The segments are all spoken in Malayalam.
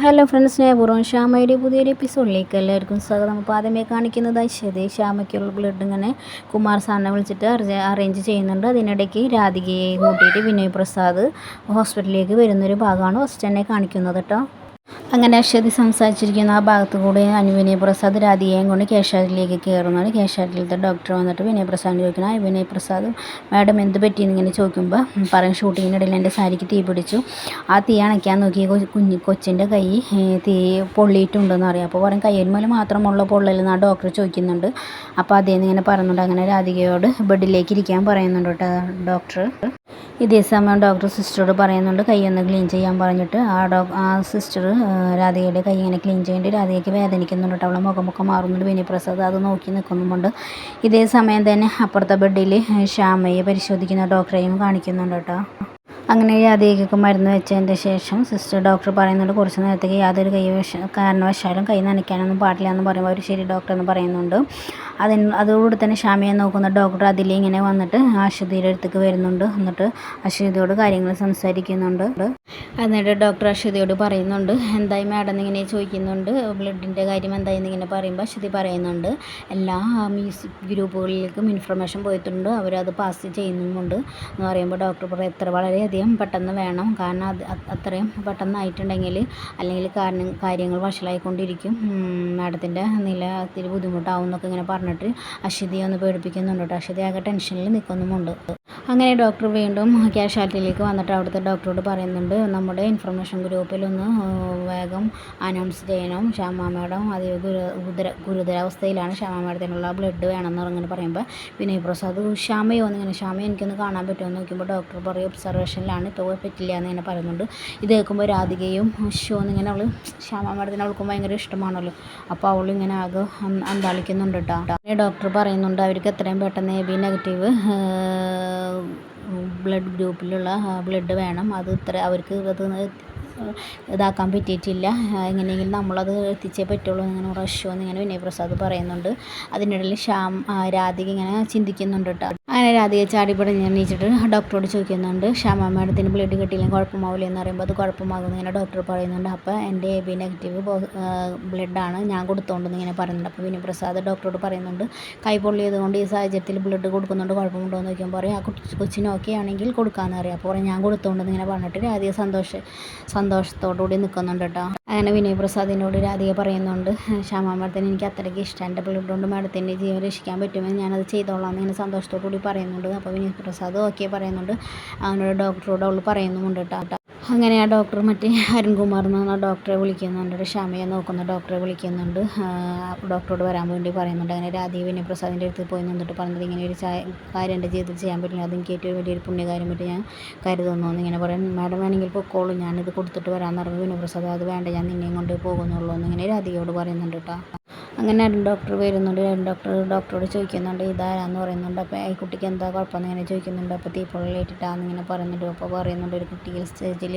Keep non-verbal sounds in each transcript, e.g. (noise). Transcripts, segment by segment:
ഹലോ ഫ്രണ്ട്സ് സ്നേഹപൂർവം ശ്യാമയുടെ പുതിയൊരു എപ്പിസോഡിലേക്ക് എല്ലാവർക്കും സ്വാഗതം. അപ്പോൾ ആദ്യമേ കാണിക്കുന്നത് അശ്വതി ശ്യാമയ്ക്കുള്ള ബ്ലഡ് ഇങ്ങനെ കുമാർ സാറിനെ വിളിച്ചിട്ട് അറേഞ്ച് ചെയ്യുന്നുണ്ട്. അതിനിടയ്ക്ക് രാധികയെ കൂട്ടിയിട്ട് വിനയ് പ്രസാദ് ഹോസ്പിറ്റലിലേക്ക് വരുന്നൊരു ഭാഗമാണ് ഫസ്റ്റ് തന്നെ കാണിക്കുന്നത് കേട്ടോ. അങ്ങനെ അശ്വതി സംസാരിച്ചിരിക്കുന്ന ആ ഭാഗത്ത് കൂടെ വിനയപ്രസാദ് രാധികയും കൊണ്ട് കേശാരിലേക്ക് കയറുന്നതാണ്. കേശാരിലത്തെ ഡോക്ടർ വന്നിട്ട് വിനയപ്രസാദിന് ചോദിക്കണം ആ വിനയപ്രസാദ് മാഡം എന്ത് പറ്റിയെന്ന് ഇങ്ങനെ ചോദിക്കുമ്പോൾ പറയും ഷൂട്ടിങ്ങിനിടയിൽ എന്റെ സാരിക്ക് തീ പിടിച്ചു ആ തീ അണയ്ക്കാൻ നോക്കി കുഞ്ഞു കൊച്ചിന്റെ കൈ തീ പൊള്ളിയിട്ടുണ്ടെന്ന് അറിയാം അപ്പോൾ പറയും കയ്യന്മേൽ മാത്രമുള്ള പൊള്ളലെന്ന് ആ ഡോക്ടർ ചോദിക്കുന്നുണ്ട്. അപ്പോൾ അതേന്ന് ഇങ്ങനെ പറയുന്നുണ്ട് അങ്ങനെ രാധികയോട് ബെഡിലേക്ക് ഇരിക്കാൻ പറയുന്നുണ്ട് കേട്ടോ ഡോക്ടർ ഇതേ സമയം ഡോക്ടർ സിസ്റ്ററോട് പറയുന്നുണ്ട് കൈ ഒന്ന് ക്ലീൻ ചെയ്യാൻ പറഞ്ഞിട്ട്. ആ ഡോ ആ സിസ്റ്റർ രാധയുടെ കൈ ഇങ്ങനെ ക്ലീൻ ചെയ്യേണ്ടി രാധികയ്ക്ക് വേദനിക്കുന്നുണ്ട് കേട്ടോ. അവളെ മുഖമൊക്കെ മാറുന്നുണ്ട്. വിനിപ്രസാദ് അത് നോക്കി നിൽക്കുന്നുമുണ്ട്. ഇതേ സമയം തന്നെ അപ്പുറത്തെ ബെഡിൽ ശ്യാമയെ പരിശോധിക്കുന്ന ഡോക്ടറെയും കാണിക്കുന്നുണ്ട് കേട്ടോ. അങ്ങനെ രാധികയ്ക്ക് മരുന്ന് വെച്ചതിന്റെ ശേഷം സിസ്റ്റർ ഡോക്ടർ പറയുന്നുണ്ട് കുറച്ച് നേരത്തേക്ക് യാതൊരു കൈ വശ കാരണവശാലും കൈ നനയ്ക്കാനൊന്നും പാടില്ല എന്ന് പറയുമ്പോൾ അവർ ശരി ഡോക്ടർ എന്ന് പറയുന്നുണ്ട്. അതിന് അതോടുകൂടി തന്നെ ഷാമിയെ നോക്കുന്ന ഡോക്ടർ അതിലിങ്ങനെ വന്നിട്ട് അശ്വതിയുടെ അടുത്തേക്ക് വരുന്നുണ്ട്. എന്നിട്ട് അശ്വതിയോട് കാര്യങ്ങൾ സംസാരിക്കുന്നുണ്ട്. എന്നിട്ട് ഡോക്ടർ അശ്വതിയോട് പറയുന്നുണ്ട് എന്തായി മാഡം എന്നിങ്ങനെ ചോദിക്കുന്നുണ്ട്. ബ്ലഡിന്റെ കാര്യം എന്തായി എന്നിങ്ങനെ പറയുമ്പോൾ അശ്വതി പറയുന്നുണ്ട്. എല്ലാ മ്യൂസിക് ഗ്രൂപ്പുകളിലേക്കും ഇൻഫർമേഷൻ പോയിട്ടുണ്ട്. അവരത് പാസ് ചെയ്യുന്നുമുണ്ട്. എന്ന് പറയുമ്പോൾ ഡോക്ടർ പറയും എത്ര വളരെയധികം പെട്ടെന്ന് വേണം. കാരണം അത് അത്രയും പെട്ടെന്നായിട്ടുണ്ടെങ്കിൽ അല്ലെങ്കിൽ കാരണം കാര്യങ്ങൾ വഷളായിക്കൊണ്ടിരിക്കും. മാഡത്തിന്റെ നില ഇത്തിരി ബുദ്ധിമുട്ടാവും എന്നൊക്കെ ഇങ്ങനെ പറഞ്ഞിട്ട് അശ്വതിയെ ഒന്ന് പേടിപ്പിക്കുന്നുണ്ട് കേട്ടോ. അശ്വതി ആകെ ടെൻഷനിൽ നിൽക്കുന്നുമുണ്ട്. അങ്ങനെ ഡോക്ടർ വീണ്ടും ക്യാഷ്വാലിറ്റിയിലേക്ക് വന്നിട്ട് അവിടുത്തെ ഡോക്ടറോട് പറയുന്നുണ്ട്. നമ്മുടെ ഇൻഫർമേഷൻ ഗ്രൂപ്പിലൊന്ന് വേഗം അനൗൺസ് ചെയ്യണം. ശ്യാമ മാഡം അതീവ ഗുരു ഗുരുതര ഗുരുതരാവസ്ഥയിലാണ് ശ്യാമ മാഡത്തിനുള്ള ബ്ലഡ് വേണമെന്ന് അങ്ങനെ പറയുമ്പോൾ വിനയ് പ്രസാദ് ശ്യാമയോ? എന്നിങ്ങനെ ശ്യാമ എനിക്കൊന്ന് കാണാൻ പറ്റുമോ? എന്ന് നോക്കുമ്പോൾ ഡോക്ടർ പറയും ഒബ്സർവേഷനിലാണ് ഇപ്പോൾ പറ്റില്ല എന്ന് ഇങ്ങനെ പറയുന്നുണ്ട്. ഇത് കേൾക്കുമ്പോൾ രാധികയും ഷോ എന്നിങ്ങനെ അവൾ ശ്യാമ മാഡത്തിന് അവൾക്കും ഭയങ്കര ഇഷ്ടമാണല്ലോ. അപ്പോൾ അവളിങ്ങനെ ആകെ അന്ത- അന്താളിക്കുന്നുണ്ട് കേട്ടോ ഡോക്ടർ പറയുന്നുണ്ട് അവർക്ക് എത്രയും പെട്ടെന്ന് എ ബി നെഗറ്റീവ് ബ്ലഡ് ഗ്രൂപ്പിലുള്ള ബ്ലഡ് വേണം. അത് ഇത്ര അവർക്ക് അത് ഇതാക്കാൻ പറ്റിയിട്ടില്ല. എങ്ങനെയെങ്കിലും നമ്മളത് എത്തിച്ചേ പറ്റുള്ളൂ ഇങ്ങനെ റഷോ എന്നിങ്ങനെ വിനയ് പ്രസാദ് പറയുന്നുണ്ട്. അതിനിടയിൽ ശ്യാം രാധിക ഇങ്ങനെ ചിന്തിക്കുന്നുണ്ട് കേട്ടോ. അങ്ങനെ രാധിക ചാടി പടഞ്ഞ് എണീച്ചിട്ട് ഡോക്ടറോട് ചോദിക്കുന്നുണ്ട് ശ്യാമ മാഡത്തിന് ബ്ലഡ് കിട്ടിയില്ലെങ്കിൽ കുഴപ്പമാവില്ല? എന്ന് പറയുമ്പോൾ അത് കുഴപ്പമാകുമെന്ന് ഇങ്ങനെ ഡോക്ടർ പറയുന്നുണ്ട്. അപ്പോൾ എന്റെ എ ബി നെഗറ്റീവ് ബ്ലഡാണ് ഞാൻ കൊടുത്തോണ്ടെന്ന് ഇങ്ങനെ പറയുന്നുണ്ട്. അപ്പോൾ വിനയ് പ്രസാദ് ഡോക്ടറോട് പറയുന്നുണ്ട് കൈ പൊള്ളിയത് കൊണ്ട് ഈ സാഹചര്യത്തിൽ ബ്ലഡ് കൊടുക്കുന്നുണ്ട് കുഴപ്പമുണ്ടോ? എന്ന് ചോദിക്കുമ്പോൾ പറയും ആ കുട്ടി ഓക്കെ ആണെങ്കിൽ കൊടുക്കാമെന്ന് അറിയാം അപ്പോൾ ഞാൻ കൊടുത്തോണ്ടെന്ന് ഇങ്ങനെ പറഞ്ഞിട്ട് രാധിക സന്തോഷ സന്തോഷത്തോടു കൂടി നിൽക്കുന്നുണ്ട് കേട്ടോ. അങ്ങനെ വിനയ് പ്രസാദിനോട് രാധിക പറയുന്നുണ്ട് ശ്യാമ മാഡത്തിന് എനിക്ക് അത്രയ്ക്ക് ഇഷ്ടം. എന്റെ ബ്ലഡ് കൊണ്ട് മാഡത്തിന്റെ ജീവൻ രക്ഷിക്കാൻ പറ്റുമെന്ന് ഞാനത് ചെയ്തോളാം എന്ന് സന്തോഷത്തോടു കൂടി പറയുന്നുണ്ട്. അപ്പോൾ വിനയ് പ്രസാദ് ഓക്കെ പറയുന്നുണ്ട് അവനോട് ഡോക്ടറോട് അവൾ പറയുന്നുമുണ്ട് കേട്ടോ. അങ്ങനെ ആ ഡോക്ടർ മറ്റേ അരുൺകുമാർ എന്ന് പറഞ്ഞ ഡോക്ടറെ വിളിക്കുന്നുണ്ട്. ക്ഷമയെ നോക്കുന്ന ഡോക്ടറെ വിളിക്കുന്നുണ്ട്. ഡോക്ടറോട് വരാൻ വേണ്ടി പറയുന്നുണ്ട്. അങ്ങനെ രാധീവ് വിനയ പ്രസാദിന്റെ അടുത്ത് പോയി നിന്നിട്ട് പറഞ്ഞത് ഇങ്ങനെ ഒരു കാര്യം എന്റെ ജീവിതത്തിൽ ചെയ്യാൻ പറ്റില്ല. അത് ഏറ്റവും വലിയൊരു പുണ്യകാര്യമായിട്ട് ഞാൻ കരുതുന്നു എന്നിങ്ങനെ പറയും. മാഡം വേണമെങ്കിൽ പൊക്കോളൂ. ഞാനിത് കൊടുത്തിട്ട് വരാമെന്ന് പറഞ്ഞു. വിനയ് പ്രസാദ് അത് വേണ്ട. ഞാൻ നിന്നെയും കൊണ്ട് പോകുന്നുള്ളൂ എന്നിങ്ങനെ രാധികയോട് പറയുന്നുണ്ട് കേട്ടോ. അങ്ങനെ അരുൺ ഡോക്ടർ വരുന്നുണ്ട്. രണ്ട് ഡോക്ടർ ഡോക്ടറോട് ചോദിക്കുന്നുണ്ട് ഇതാരാന്ന് പറയുന്നുണ്ട്? അപ്പോൾ ഈ കുട്ടിക്ക് എന്താ കുഴപ്പമെന്ന് ഇങ്ങനെ ചോദിക്കുന്നുണ്ട്. അപ്പോൾ തീപ്പൊള്ളിലേറ്റിട്ടാന്ന് ഇങ്ങനെ പറയുന്നുണ്ട്. അപ്പോൾ പറയുന്നുണ്ട് ഒരു കുട്ടികൾ സ്റ്റേജിൽ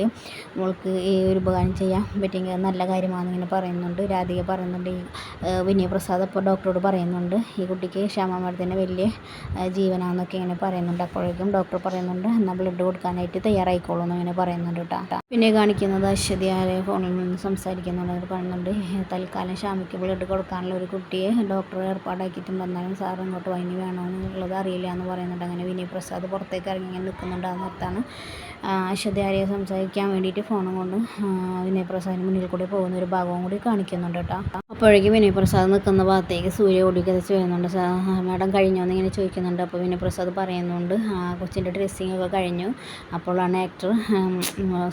മോൾക്ക് ഈ ഒരു ഉപകാരം ചെയ്യാൻ പറ്റിയെങ്കിൽ നല്ല കാര്യമാണെന്ന് ഇങ്ങനെ പറയുന്നുണ്ട്. രാധിക പറയുന്നുണ്ട് ഈ വിനയ പ്രസാദ് അപ്പോൾ ഡോക്ടറോട് പറയുന്നുണ്ട് ഈ കുട്ടിക്ക് ശ്യാമ വലിയ ജീവനാണെന്നൊക്കെ ഇങ്ങനെ പറയുന്നുണ്ട്. അപ്പോഴേക്കും ഡോക്ടർ പറയുന്നുണ്ട് എന്നാൽ ബ്ലഡ് കൊടുക്കാനായിട്ട് തയ്യാറായിക്കോളൂ എന്ന് ഇങ്ങനെ പറയുന്നുണ്ട് കേട്ടോ പിന്നെ കാണിക്കുന്നത് അശ്വതി ആരെ ഫോണിൽ നിന്ന് സംസാരിക്കുന്നുണ്ട് പറയുന്നുണ്ട് തൽക്കാലം ക്ഷാമയ്ക്ക് ബ്ലഡ് കൊടുക്കാനുള്ള ഒരു കുട്ടിയെ ഡോക്ടർ ഏർപ്പാടാക്കിയിട്ടുണ്ട് എന്നാലും സാർ ഇങ്ങോട്ട് വൈകി വേണമെന്നുള്ളത് അറിയില്ല എന്ന് പറയുന്നുണ്ട്. അങ്ങനെ വിനയ് പ്രസാദ് പുറത്തേക്ക് ഇറങ്ങി ഇങ്ങനെ നിൽക്കുന്നുണ്ട്. ആ നേരത്താണ് സംസാരിക്കാൻ വേണ്ടിയിട്ട് ഫോണും കൊണ്ട് വിനയ് പ്രസാദിന് മുന്നിൽ കൂടി പോകുന്ന ഒരു ഭാഗവും കൂടി കാണിക്കുന്നുണ്ട് കേട്ടോ. അപ്പോഴേക്കും വിനയപ്രസാദ് നിൽക്കുന്ന ഭാഗത്തേക്ക് സൂര്യ ഓടിക്കതച്ച് വരുന്നുണ്ട്. മാഡം കഴിഞ്ഞോ? എന്നിങ്ങനെ ചോദിക്കുന്നുണ്ട്. അപ്പോൾ വിനയപ്രസാദ് പറയുന്നുണ്ട് ആ കൊച്ചിന്റെ ഡ്രസ്സിങ് ഒക്കെ കഴിഞ്ഞു. അപ്പോഴാണ് ആക്ടർ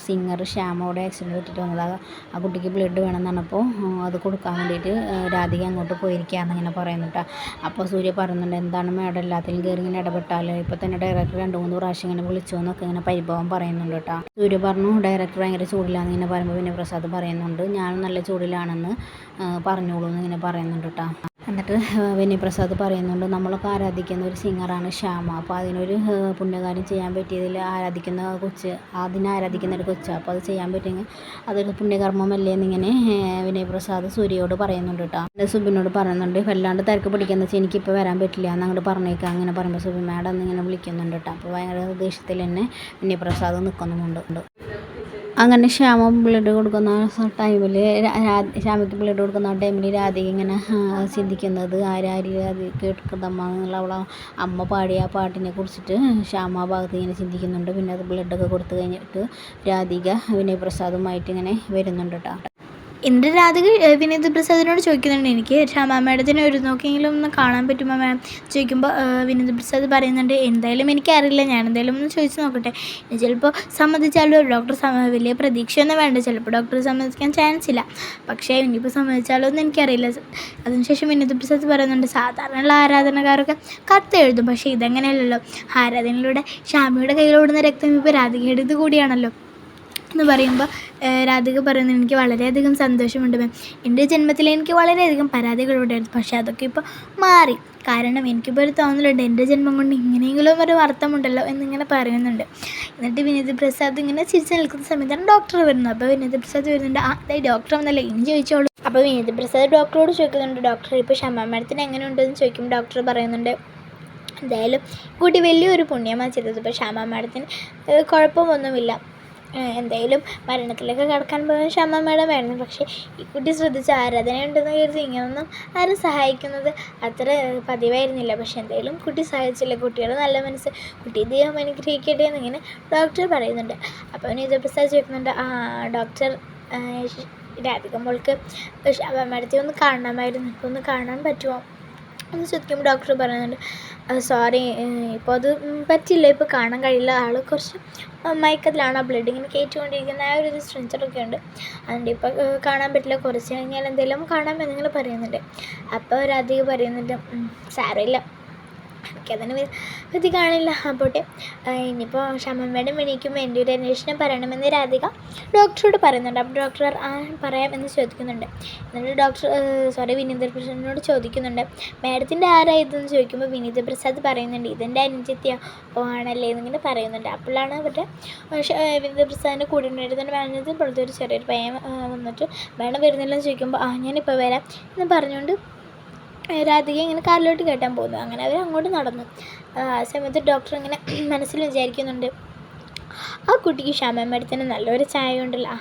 സിംഗർ ശ്യാമോടെ ആക്സിഡന്റ് പറ്റിയിട്ട് വന്നത്. ആ- കുട്ടിക്ക് ബ്ലഡ് വേണമെന്നാണ്. അപ്പോൾ അത് കൊടുക്കാൻ വേണ്ടിയിട്ട് രാധിക അങ്ങോട്ട് പോയിരിക്കുകയാണെന്ന് ഇങ്ങനെ പറയുന്നു കേട്ടോ. അപ്പോൾ സൂര്യ പറയുന്നുണ്ട് എന്താണ് മാഡം എല്ലാത്തിലും കയറി ഇങ്ങനെ ഇടപെട്ടാൽ? ഇപ്പോൾ തന്നെ ഡയറക്ടർ രണ്ട് മൂന്ന് പ്രാവശ്യം ഇങ്ങനെ വിളിച്ചു എന്നൊക്കെ ഇങ്ങനെ പരിഭവം പറയുന്നുണ്ട് കേട്ടോ. സൂര്യ പറഞ്ഞു ഡയറക്ടർ ഭയങ്കര ചൂടിലാണെന്ന് ഇങ്ങനെ പറയുമ്പോൾ വിനയപ്രസാദ് പറയുന്നുണ്ട് ഞാനും നല്ല ചൂടിലാണെന്ന് പറഞ്ഞോളൂ എന്ന് ഇങ്ങനെ പറയുന്നുണ്ട് കേട്ടോ എന്നിട്ട് വിനയപ്രസാദ് പറയുന്നുണ്ട് നമ്മളൊക്കെ ആരാധിക്കുന്ന ഒരു സിംഗറാണ് ശ്യാമ. അപ്പോൾ അതിനൊരു പുണ്യകാര്യം ചെയ്യാൻ പറ്റിയതിൽ ആരാധിക്കുന്ന കൊച്ച് അതിനെ ആരാധിക്കുന്ന ഒരു കൊച്ചാണ് അപ്പോൾ അത് ചെയ്യാൻ പറ്റുമെങ്കിൽ അതൊരു പുണ്യകർമ്മമല്ലേ എന്നിങ്ങനെ വിനയപ്രസാദ് വിനയ് പ്രസാദ് സൂര്യയോട് പറയുന്നുണ്ട് കേട്ടോ എന്റെ സുബിനോട് പറയുന്നുണ്ട് വല്ലാണ്ട് തിരക്ക് പിടിക്കുന്ന വെച്ചാൽ എനിക്കിപ്പോൾ വരാൻ പറ്റില്ല എന്ന് അങ്ങോട്ട് പറഞ്ഞേക്കാം അങ്ങനെ പറയുമ്പോൾ സുബി മാഡം എന്നിങ്ങനെ വിളിക്കുന്നുണ്ട് കേട്ടോ അപ്പോൾ ഭയങ്കര ദേഷ്യത്തിൽ തന്നെ വിനയപ്രസാദ് നിൽക്കുന്നുമുണ്ട് അങ്ങനെ ശ്യാമ ബ്ലഡ് കൊടുക്കുന്ന ടൈമിൽ ശ്യാമയ്ക്ക് ബ്ലഡ് കൊടുക്കുന്ന ടൈമിൽ രാധിക ഇങ്ങനെ ചിന്തിക്കുന്നത് ആരാരി രാധിക എടുക്കുന്നമ്മ എന്നുള്ള അവളെ അമ്മ പാടിയ പാട്ടിനെ കുറിച്ചിട്ട് ശ്യാമ ഭാഗത്ത് ഇങ്ങനെ ചിന്തിക്കുന്നുണ്ട്. പിന്നെ അത് ബ്ലഡൊക്കെ കൊടുത്തു കഴിഞ്ഞിട്ട് രാധിക വിനയ് പ്രസാദുമായിട്ട് ഇങ്ങനെ വരുന്നുണ്ട് കേട്ടോ എന്റെ രാധിക ഏഹ്, വിനീത് പ്രസാദിനോട് ചോദിക്കുന്നുണ്ട്. എനിക്ക് ശ്യാമ മാഡത്തിനെ ഒരു നോക്കിയെങ്കിലും ഒന്ന് കാണാൻ പറ്റുമോ മാം? ചോദിക്കുമ്പോൾ വിനീത് പ്രസാദ് പറയുന്നുണ്ട് എന്തായാലും എനിക്കറിയില്ല. ഞാൻ എന്തായാലും ഒന്ന് ചോദിച്ച് നോക്കട്ടെ. ചിലപ്പോൾ സമ്മതിച്ചാലോ ഡോക്ടർ വലിയ പ്രതീക്ഷയൊന്നും വേണ്ട. ചിലപ്പോൾ ഡോക്ടർ സമ്മതിക്കാൻ ചാൻസ് ഇല്ല. പക്ഷേ ഇനിയിപ്പോൾ സമ്മതിച്ചാലോ എന്ന് എനിക്കറിയില്ല. അതിനുശേഷം വിനീത് പ്രസാദ് പറയുന്നുണ്ട് സാധാരണയുള്ള ആരാധനക്കാരൊക്കെ കത്ത് എഴുതും. പക്ഷേ ഇതങ്ങനെയല്ലല്ലോ. ആരാധനയിലൂടെ ശ്യാമയുടെ കയ്യിലോടുന്ന രക്തം ഇപ്പോൾ രാധികയുടേത് കൂടിയാണല്ലോ. എന്ന് പറയുമ്പോൾ രാധിക പറയുന്നു എനിക്ക് വളരെയധികം സന്തോഷമുണ്ട് മാം എന്റെ ജന്മത്തിൽ എനിക്ക് വളരെയധികം പരാതികളുണ്ടായിരുന്നു പക്ഷേ അതൊക്കെ ഇപ്പോൾ മാറി. കാരണം എനിക്കിപ്പോൾ ഒരു തോന്നലുണ്ട്. എന്റെ ജന്മം കൊണ്ട് ഇങ്ങനെയെങ്കിലും ഒരു അർത്ഥമുണ്ടല്ലോ എന്നിങ്ങനെ പറയുന്നുണ്ട്. എന്നിട്ട് വിനീത് പ്രസാദ് ഇങ്ങനെ ചിരിച്ച് നിൽക്കുന്ന സമയത്താണ് ഡോക്ടർ വരുന്നത്. അപ്പോൾ വിനീത് പ്രസാദ് വരുന്നുണ്ട് ആ അതായത് ഡോക്ടർ വന്നല്ലേ. ഇനി ചോദിച്ചോളൂ. അപ്പോൾ വിനീത് പ്രസാദ് ഡോക്ടറോട് ചോദിക്കുന്നുണ്ട് ഡോക്ടർ ഇപ്പോൾ ക്ഷമ മാഡത്തിന് എങ്ങനെയുണ്ടെന്ന് ചോദിക്കുമ്പോൾ ഡോക്ടർ പറയുന്നുണ്ട് എന്തായാലും കുട്ടി വലിയൊരു പുണ്യമാണ് ചെയ്തത്. ഇപ്പോൾ ശ്യാമ മാഡത്തിന് കുഴപ്പമൊന്നുമില്ല. എന്തായാലും മരണത്തിലേക്ക് കടക്കാൻ പോകുന്ന മാഡം വേണം. പക്ഷേ ഈ കുട്ടി ശ്രദ്ധിച്ച് ആരാധനയുണ്ടെന്ന് കരുതി ഇങ്ങനൊന്നും ആരും സഹായിക്കുന്നത് അത്ര പതിവായിരുന്നില്ല. പക്ഷേ എന്തായാലും കുട്ടി സഹായിച്ചില്ല. കുട്ടിയുടെ നല്ല മനസ്സ് കുട്ടി ദൈവം അനുഗ്രഹിക്കട്ടെ എന്നിങ്ങനെ ഡോക്ടർ പറയുന്നുണ്ട്. അപ്പോൾ അവന് പ്രസാദ് ചോദിക്കുന്നുണ്ട് ഡോക്ടർ രാധിക മോൾക്ക് ശ്യാമ മാഡത്തെ ഒന്ന് കാണണമായിരുന്നു ഒന്ന് കാണാൻ പറ്റുമോ? എന്ന് ചോദിക്കുമ്പോൾ ഡോക്ടർ പറയുന്നുണ്ട് സോറി ഇപ്പോൾ അത് പറ്റില്ല ഇപ്പോൾ കാണാൻ കഴിയില്ല. ആൾ കുറച്ച് മയക്കത്തിലാണ് ആ ബ്ലഡ് ഇങ്ങനെ കയറ്റിക്കൊണ്ടിരിക്കുന്ന ആ ഒരു സ്ട്രെഞ്ചറൊക്കെ ഉണ്ട്. അതുകൊണ്ട് ഇപ്പോൾ കാണാൻ പറ്റില്ല. കുറച്ച് കഴിഞ്ഞാൽ എന്തെങ്കിലും കാണാം എന്നിങ്ങനെ പറയുന്നുണ്ട്. അപ്പോൾ രാധിക പറയുന്നുണ്ട്. "ഉം, സാരമില്ല. എനിക്കതിന് അതന്നെ വിധി കാണില്ല. പോട്ടെ. ഇനിയിപ്പോൾ ക്ഷമമ്മയുടെ എണീക്കുമ്പോൾ എന്റെ ഒരു അന്വേഷണം പറയണമെന്ന് രാധിക ഡോക്ടറോട് പറയുന്നുണ്ട്. അപ്പോൾ ഡോക്ടർ ആ പറയാം എന്ന് ചോദിക്കുന്നുണ്ട്. എന്നിട്ട് ഡോക്ടർ സോറി വിനീത പ്രസാദിനോട് ചോദിക്കുന്നുണ്ട്. മാഡത്തിന്റെ ആരാ ഇതെന്ന് ചോദിക്കുമ്പോൾ വിനീത പ്രസാദ് പറയുന്നുണ്ട്. ഇതെന്റെ അനുജത്യ ഓ ആണല്ലേ? എന്നിങ്ങനെ പറയുന്നുണ്ട്. അപ്പോഴാണ് അവരുടെ വിനീത പ്രസാദിന്റെ കൂടെ ഉണ്ടായിരുന്ന മാനേജർ പുറത്തെ ഒരു ചെറിയൊരു പയ്യൻ വന്നിട്ട് മാഡം വരുന്നില്ലെന്ന് ചോദിക്കുമ്പോൾ ആ ഞാനിപ്പോൾ വരാം എന്ന് പറഞ്ഞുകൊണ്ട് രാധിക ഇങ്ങനെ കാറിലോട്ട് കയറ്റാൻ പോകുന്നു. അങ്ങനെ അവർ അങ്ങോട്ട് നടന്നു. ആ സമയത്ത് ഡോക്ടർ ഇങ്ങനെ (clears throat) മനസ്സിൽ വിചാരിക്കുന്നുണ്ട്. ആ കുട്ടിക്ക് ക്ഷമ മേഡത്തിന് നല്ലൊരു ചായ ഉണ്ടല്ലോ ആ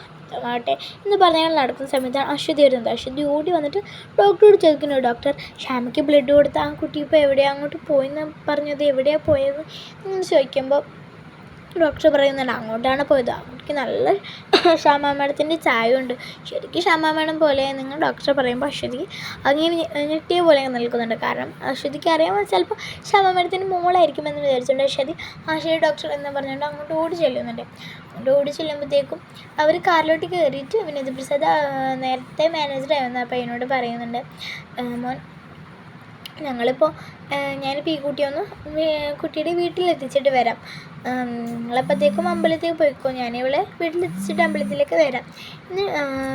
ആട്ടെ എന്ന് പറഞ്ഞാൽ നടക്കുന്ന സമയത്താണ് അശ്വതി വരുന്നത് അശ്വതി ഓടി വന്നിട്ട് ഡോക്ടറോട് ചോദിക്കുന്നു ഡോക്ടർ ക്ഷമയ്ക്ക് ബ്ലഡ് കൊടുത്ത ആ കുട്ടി ഇപ്പോൾ എവിടെയാണ് അങ്ങോട്ട് പോയെന്ന് പറഞ്ഞത് എവിടെയാണ് പോയത് എന്ന് ചോദിക്കുമ്പോൾ ഡോക്ടർ പറയുന്നുണ്ട്. അങ്ങോട്ടാണ് പോയത്. ആ നല്ല (laughs) മേഡത്തിന്റെ ചായ ഉണ്ട് ശരിക്കും ക്ഷാമ മേഡം പോലെ നിങ്ങൾ ഡോക്ടർ പറയുമ്പോൾ അശ്വതിക്ക് അങ്ങനെ ഞെട്ടിയ പോലെ നിൽക്കുന്നുണ്ട്. കാരണം അശ്വതിക്ക് അറിയാമോ ചിലപ്പോൾ ക്ഷാമ മേഡത്തിന്റെ മോളായിരിക്കും എന്ന് വിചാരിച്ചുകൊണ്ട് അശ്വതി ആ ശരി ഡോക്ടർ എന്ന് പറഞ്ഞുകൊണ്ട് അങ്ങോട്ട് ഓടി ചെല്ലുന്നുണ്ട്. അങ്ങോട്ട് ഓടി ചെല്ലുമ്പോഴത്തേക്കും അവർ കാറിലോട്ട് കയറിയിട്ട് വിനോദ പ്രസാദ് നേരത്തെ നേരത്തെ മാനേജറായിരുന്നു അപ്പോൾ എന്നോട് പറയുന്നുണ്ട് മോൻ ഞങ്ങളിപ്പോൾ ഞാനിപ്പോൾ ഈ കുട്ടിയെ ഒന്ന് കുട്ടിയുടെ വീട്ടിലെത്തിച്ചിട്ട് വരാം. നിങ്ങളപ്പോഴത്തേക്കും അമ്പലത്തേക്ക് പോയിക്കോ. ഞാനിവളെ വീട്ടിലെത്തിച്ചിട്ട് അമ്പലത്തിലേക്ക് വരാം. എന്ന്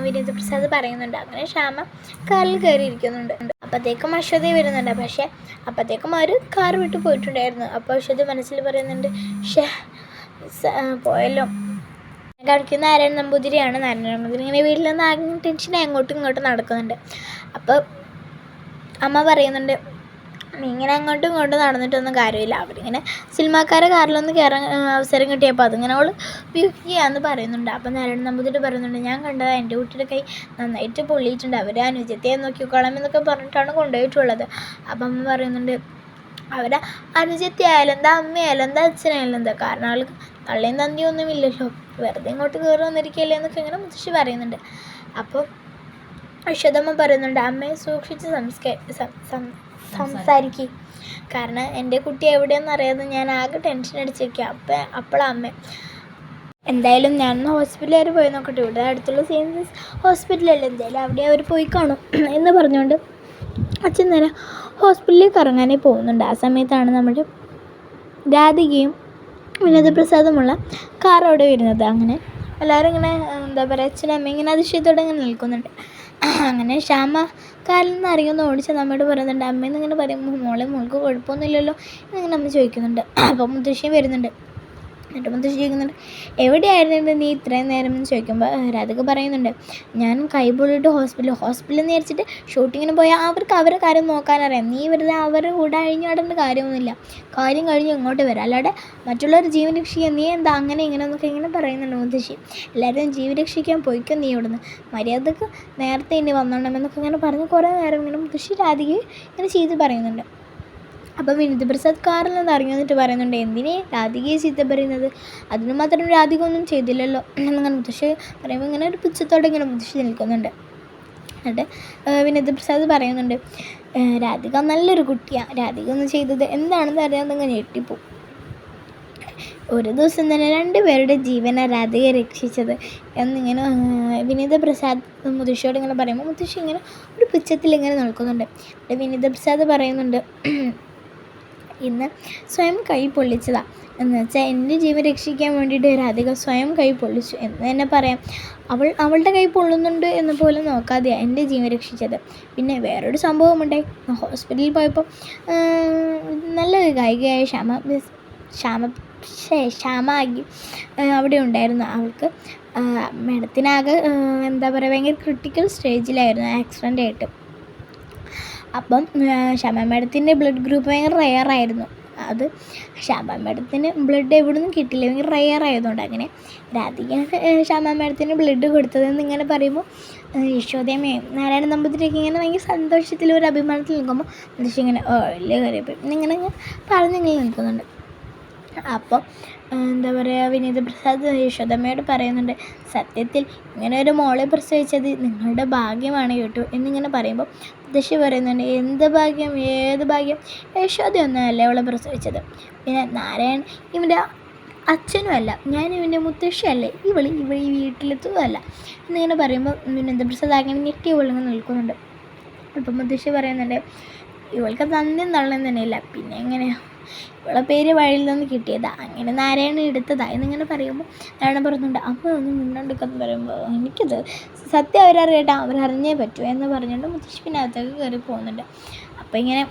വിനീത പ്രസാദ് പറയുന്നുണ്ട്. അങ്ങനെ ശ്യാമ കാറിൽ കയറിയിരിക്കുന്നുണ്ട്. അപ്പോഴത്തേക്കും അശ്വതി വരുന്നുണ്ട്. പക്ഷേ അപ്പോഴത്തേക്കും അവർ കാർ വിട്ട് പോയിട്ടുണ്ടായിരുന്നു. അപ്പോൾ അശ്വതി മനസ്സിൽ പറയുന്നുണ്ട് ഷേ പോയല്ലോ. കളിക്കുന്ന നാരായണ നമ്പൂതിരിയാണ്. നാരായണ നമ്പൂതിരി ഇങ്ങനെ വീട്ടിൽ നിന്ന് ആകെ ടെൻഷനായി അങ്ങോട്ടും ഇങ്ങോട്ടും നടക്കുന്നുണ്ട്. അപ്പോൾ അമ്മ പറയുന്നുണ്ട് ഇങ്ങനെ അങ്ങോട്ടും ഇങ്ങോട്ടും നടന്നിട്ടൊന്നും കാര്യമില്ല. അവരിങ്ങനെ സിനിമാക്കാരെ കാറിലൊന്ന് കയറാൻ അവസരം കിട്ടിയപ്പോൾ അതിങ്ങനെ അവൾ ഉപയോഗിക്കുകയാന്ന് പറയുന്നുണ്ട്. അപ്പം നാരായണ നമ്പൂതിരി പറയുന്നുണ്ട് ഞാൻ കണ്ടത് എന്റെ കുട്ടിയുടെ കൈ നന്നായിട്ട് പൊള്ളിയിട്ടുണ്ട്. അവർ അനുജത്തെ നോക്കിക്കോളാം എന്നൊക്കെ പറഞ്ഞിട്ടാണ് കൊണ്ടുപോയിട്ടുള്ളത്. അപ്പം അമ്മ പറയുന്നുണ്ട് അവരെ അനുജത്തി ആയാലും എന്താ അമ്മയായാലും എന്താ അച്ഛനായാലും എന്താ? കാരണം ആൾക്ക് തള്ളയും തന്തിയൊന്നുമില്ലല്ലോ വെറുതെ ഇങ്ങോട്ട് കയറി വന്നിരിക്കുകയല്ലേ എന്നൊക്കെ ഇങ്ങനെ മുത്തശ്ശി പറയുന്നുണ്ട്. അപ്പോൾ അശ്വതമ്മ പറയുന്നുണ്ട് അമ്മയെ സൂക്ഷിച്ച് സംസ്ക സം- സം- കാരണം എന്റെ കുട്ടി എവിടെയെന്ന് അറിയാതെ ഞാൻ ആകെ ടെൻഷൻ അടിച്ചിരിക്കുക അപ്പം അപ്പോഴാണ് അമ്മ. എന്തായാലും ഞാൻ ഹോസ്പിറ്റലിൽ വരെ പോയി നോക്കട്ടെ. ഇവിടെ അടുത്തുള്ള സെയിം ഹോസ്പിറ്റലല്ലേ എന്തായാലും അവിടെ അവർ പോയി കാണും. (clears throat) എന്ന് പറഞ്ഞുകൊണ്ട് അച്ഛൻ നേരെ ഹോസ്പിറ്റലിലേക്ക് ഇറങ്ങാനേ പോകുന്നുണ്ട്. ആ സമയത്താണ് നമ്മുടെ രാധികയും വിനോദപ്രസാദമുള്ള കാർ അവിടെ വരുന്നത്. അങ്ങനെ എല്ലാവരും ഇങ്ങനെ എന്താ പറയുക അച്ഛനും അമ്മയും ഇങ്ങനെ അതിശയത്തോടെ ഇങ്ങനെ നിൽക്കുന്നുണ്ട്. (clears throat) അങ്ങനെ ശ്യാമ കാലിൽ അറിയുന്ന ഓടിച്ച് അമ്മയോട് പറയുന്നുണ്ട് അമ്മയെന്ന് ഇങ്ങനെ പറയുമ്പോൾ മോളെ മോൾക്ക് കുഴപ്പമൊന്നുമില്ലല്ലോ എന്നിങ്ങനെ അമ്മ ചോദിക്കുന്നുണ്ട്. (clears throat) അപ്പം മുത്തശ്ശിയും വരുന്നുണ്ട്. എന്നിട്ട് മുത്തശ്ശി ചോദിക്കുന്നുണ്ട് എവിടെയായിരുന്നു നീ ഇത്രയും നേരം? എന്ന് ചോദിക്കുമ്പോൾ രാധിക പറയുന്നുണ്ട് ഞാൻ കൈ പൊള്ളിയിട്ട് ഹോസ്പിറ്റലിൽ ഹോസ്പിറ്റലിൽ നിന്ന് വിചാരിച്ചിട്ട് ഷൂട്ടിങ്ങിന് പോയാൽ അവർക്ക് അവരുടെ കാര്യം നോക്കാനറിയാം നീ വെറുതെ അവരുടെ കൂടെ അഴിഞ്ഞാടേണ്ട കാര്യമൊന്നുമില്ല. കാര്യം കഴിഞ്ഞ് ഇങ്ങോട്ട് വരാം. അല്ലാതെ മറ്റുള്ളവർ ജീവൻ രക്ഷിക്കാൻ നീ എന്താ അങ്ങനെ ഇങ്ങനെ എന്നൊക്കെ ഇങ്ങനെ പറയുന്നുണ്ട് മുത്തശ്ശി. എല്ലാവരും ജീവൻ രക്ഷിക്കാൻ പോയിക്കോ നീ ഇവിടുന്ന് മര്യാദയ്ക്ക് നേരത്തെ ഇനി വന്നോണമെന്നൊക്കെ ഇങ്ങനെ പറഞ്ഞ് കുറേ നേരം ഇങ്ങനെ മുത്തശ്ശി രാധികയെ ഇങ്ങനെ ചെയ്ത് പറയുന്നുണ്ട്. അപ്പോൾ വിനിത് പ്രസാദ് കാറിൽ നിന്ന് ഇറങ്ങി വന്നിട്ട് പറയുന്നുണ്ട് എന്തിനെ രാധികയെ ചീത്ത പറയുന്നത്? അതിന് മാത്രം രാധിക ഒന്നും ചെയ്തില്ലല്ലോ എന്നങ്ങനെ മുത്തശ്ശി പറയുമ്പോൾ ഇങ്ങനെ ഒരു പുച്ഛത്തോടെ ഇങ്ങനെ മുത്തശ്ശി നിൽക്കുന്നുണ്ട്. എന്നിട്ട് വിനീത് പ്രസാദ് പറയുന്നുണ്ട് രാധിക നല്ലൊരു കുട്ടിയാണ് രാധിക ഒന്ന് ചെയ്തത് എന്താണെന്ന് അറിയാതെ ഇങ്ങനെ ഞെട്ടിപ്പോവും. ഒരു ദിവസം തന്നെ രണ്ട് പേരുടെ ജീവന രാധിക രക്ഷിച്ചത് എന്നിങ്ങനെ വിനീത പ്രസാദ് മുത്തശ്ശിയോട് ഇങ്ങനെ പറയുമ്പോൾ മുത്തശ്ശി ഇങ്ങനെ ഒരു പുച്ഛത്തിൽ ഇങ്ങനെ നിൽക്കുന്നുണ്ട് വിനീത പ്രസാദ് പറയുന്നുണ്ട് ഇന്ന് സ്വയം കൈ പൊള്ളിച്ചതാണ് എന്ന് വെച്ചാൽ എന്റെ ജീവൻ രക്ഷിക്കാൻ വേണ്ടിയിട്ട് രാധിക സ്വയം കൈ പൊള്ളിച്ചു. എന്ന് തന്നെ പറയാം. അവൾ അവളുടെ കൈ പൊള്ളുന്നുണ്ട് എന്ന് പോലും നോക്കാതെയാണ് എന്റെ ജീവൻ രക്ഷിച്ചത്. പിന്നെ വേറൊരു സംഭവമുണ്ടായി ഹോസ്പിറ്റലിൽ പോയപ്പോൾ നല്ലൊരു ഗായികയായ ശ്യാമ ശ്യാമ ശ്ശേ, ശ്യാമാഗി അവിടെ ഉണ്ടായിരുന്നു. അവൾക്ക് മേഡത്തിനാകെ എന്താ പറയുക ഭയങ്കര ക്രിട്ടിക്കൽ സ്റ്റേജിലായിരുന്നു ആക്സിഡന്റ് ആയിട്ട്. അപ്പം ശ്യാമ മാഡത്തിന്റെ ബ്ലഡ് ഗ്രൂപ്പ് ഭയങ്കര റെയർ ആയിരുന്നു. അത് ശ്യാമ മാഡത്തിന് ബ്ലഡ് എവിടെ നിന്നും കിട്ടില്ല ഭയങ്കര റെയർ ആയതുകൊണ്ട് അങ്ങനെ രാധികയാണ് ശ്യാമ മാഡത്തിന് ബ്ലഡ് കൊടുത്തതെന്ന് ഇങ്ങനെ പറയുമ്പോൾ യശോദയമ്മയും നാരായണ നമ്പൂതിരിയൊക്കെ ഇങ്ങനെ ഭയങ്കര സന്തോഷത്തിൽ ഒരു അഭിമാനത്തിൽ നിൽക്കുമ്പോൾ എന്താ ഇങ്ങനെ ഓ വലിയ ഇങ്ങനെ ഇങ്ങനെ പറഞ്ഞിങ്ങനെ നിൽക്കുന്നുണ്ട്. അപ്പോൾ എന്താ പറയുക വിനീത് പ്രസാദ് യശോദമ്മയോട് പറയുന്നുണ്ട് സത്യത്തിൽ ഇങ്ങനെ ഒരു മോളെ പ്രസവിച്ചത് നിങ്ങളുടെ ഭാഗ്യമാണ് കേട്ടോ എന്നിങ്ങനെ പറയുമ്പോൾ മുത്തശ്ശി പറയുന്നുണ്ട്. എന്ത് ഭാഗ്യം ഏത് ഭാഗ്യം? യശോദയൊന്നുമല്ല അവളെ പ്രസവിച്ചത്. പിന്നെ നാരായൺ ഇവന്റെ അച്ഛനുമല്ല. ഞാൻ ഇവന്റെ മുത്തശ്ശിയല്ലേ. ഇവൾ ഇവൾ ഈ വീട്ടിലെത്തുകയല്ല എന്നിങ്ങനെ പറയുമ്പോൾ പിന്നെ പ്രസാദ് അങ്ങനെ ഞെട്ടി ഇവളിങ്ങ് നിൽക്കുന്നുണ്ട്. അപ്പം മുത്തശ്ശി പറയുന്നുണ്ട് ഇവൾക്ക് നന്ദി തള്ളുന്നതന്നെയില്ല തന്നെയില്ല. പിന്നെ എങ്ങനെയാണ് ഇവളെ പേര് വഴിയിൽ നിന്ന് കിട്ടിയതാ. അങ്ങനെ നാരായണ എടുത്തതാ എന്നിങ്ങനെ പറയുമ്പോൾ നാരായണ പറയുന്നുണ്ട് അമ്മ ഒന്നും മുന്നോട്ടൊക്കെന്ന് പറയുമ്പോൾ എനിക്കത് സത്യം അവരറിയട്ടെ അവരറിഞ്ഞേ പറ്റൂ എന്ന് പറഞ്ഞുകൊണ്ട് മുത്തശ്ശി പിന്നെ അകത്തേക്ക് കയറി പോകുന്നുണ്ട്. അപ്പോൾ ഇങ്ങനെ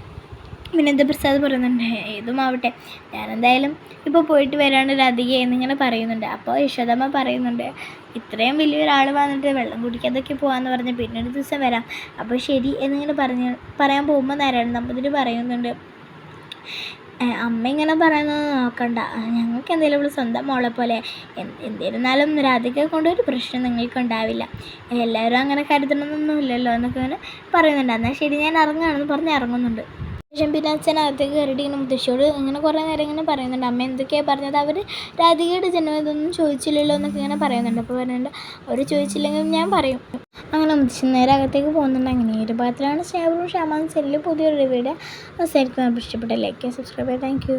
വിനന്ദ പ്രസാദ് പറയുന്നുണ്ട് ഏതും ആവട്ടെ ഞാനെന്തായാലും ഇപ്പോൾ പോയിട്ട് വരാണ്ട് രാധികയെ എന്നിങ്ങനെ പറയുന്നുണ്ട്. അപ്പോൾ യശോദമ്മ പറയുന്നുണ്ട് ഇത്രയും വലിയൊരാൾ വന്നിട്ട് വെള്ളം കുടിക്കാതൊക്കെ പോകാമെന്ന് പറഞ്ഞ് പിന്നെ ഒരു ദിവസം വരാം. അപ്പോൾ ശരി എന്നിങ്ങനെ പറഞ്ഞ് പറയാൻ പോകുമ്പോൾ നാരായണൻ നമ്പൂതിരി പറയുന്നുണ്ട് "ഏ, അമ്മ ഇങ്ങനെ പറയുന്നത് നോക്കണ്ട. ഞങ്ങൾക്ക് എന്തെങ്കിലും ഇവിടെ സ്വന്തം മോളെ പോലെ എന്തിരുന്നാലും രാധിക കൊണ്ട് ഒരു പ്രശ്നം നിങ്ങൾക്ക് ഉണ്ടാവില്ല എല്ലാവരും അങ്ങനെ കരുതണമെന്നൊന്നുമില്ലല്ലോ എന്നൊക്കെ ഇങ്ങനെ പറയുന്നുണ്ട്. എന്നാൽ ശരി ഞാൻ ഇറങ്ങുകയാണെന്ന് പറഞ്ഞ് ഇറങ്ങുന്നുണ്ട്. ശേഷം പിന്നെ അച്ഛൻ അകത്തേക്ക് കയറിയിട്ട് ഇങ്ങനെ മുത്തശ്ശിയോട് ഇങ്ങനെ കുറേ നേരം ഇങ്ങനെ പറയുന്നുണ്ട്. അമ്മ എന്തൊക്കെയാണ് പറഞ്ഞത്? അവർ രാധികയുടെ ജന്മം ഇതൊന്നും ചോദിച്ചില്ലല്ലോ എന്നൊക്കെ ഇങ്ങനെ പറയുന്നുണ്ട്. അപ്പോൾ പറയുന്നുണ്ട് അവർ ചോദിച്ചില്ലെങ്കിൽ ഞാൻ പറയും. അങ്ങനെ മുത്തശ്ശി നേരെ അകത്തേക്ക് പോകുന്നുണ്ട്. അങ്ങനെ ഒരു പാത്രമാണ് സ്നേഹവും ശ്യാമാൻ സെല്ലിൽ പുതിയൊരു വീഡിയോ അവസാനിക്കുന്നത്. ഇഷ്ടപ്പെട്ട ലൈക്ക് സബ്സ്ക്രൈബ് താങ്ക് യു